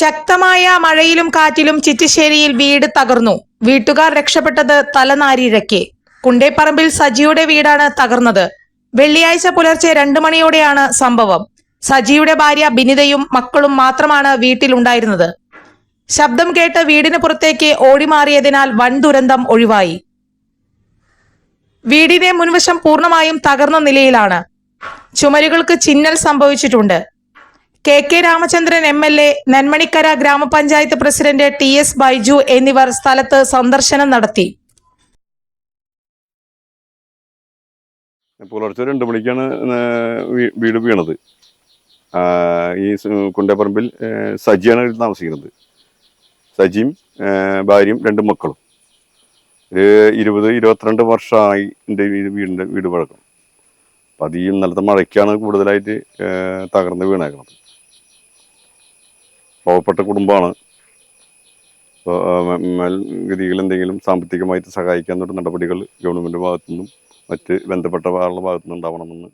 ശക്തമായ മഴയിലും കാറ്റിലും ചിറ്റിശ്ശേരിയിൽ വീട് തകർന്നു. വീട്ടുകാർ രക്ഷപ്പെട്ടത് തലനാരിഴയ്ക്ക്. കുണ്ടേപ്പറമ്പിൽ സജിയുടെ വീടാണ് തകർന്നത്. വെള്ളിയാഴ്ച പുലർച്ചെ രണ്ടു മണിയോടെയാണ് സംഭവം. സജിയുടെ ഭാര്യ ബിനിതയും മക്കളും മാത്രമാണ് വീട്ടിലുണ്ടായിരുന്നത്. ശബ്ദം കേട്ട് വീടിന് പുറത്തേക്ക് ഓടിമാറിയതിനാൽ വൻ ദുരന്തം ഒഴിവായി. വീടിന്റെ മുൻവശം പൂർണമായും തകർന്ന നിലയിലാണ്. ചുമരുകൾക്ക് ചിന്നൽ സംഭവിച്ചിട്ടുണ്ട്. K K Ramachandran M L A Nenmanikkara ഗ്രാമപഞ്ചായത്ത് പ്രസിഡന്റ് ടി എസ് ബൈജു എന്നിവർ സ്ഥലത്ത് സന്ദർശനം നടത്തി. പുലർച്ചെ രണ്ട് മണിക്കാണ് വീട് വീണത്. ഈ കുണ്ടപ്പറമ്പിൽ സജിയാണ് താമസിക്കുന്നത്. സജിയും ഭാര്യയും രണ്ട് മക്കളും. ഒരു ഇരുപത് ഇരുപത്തിരണ്ട് വർഷമായി എന്റെ വീടിന്റെ വീട് പഴക്കം. അപ്പം അത് ഈ ഇന്നലത്തെ മഴയ്ക്കാണ് കൂടുതലായിട്ട് തകർന്ന് വീണേക്കുന്നത് പാവപ്പെട്ട കുടുംബമാണ്. മേൽഗതിയിൽ എന്തെങ്കിലും സാമ്പത്തികമായിട്ട് സഹായിക്കാൻ തുടങ്ങിയ നടപടികൾ ഗവൺമെന്റ് ഭാഗത്തു നിന്നും മറ്റ് ബന്ധപ്പെട്ട ആളുടെ ഭാഗത്തുനിന്നും ഉണ്ടാവണമെന്ന്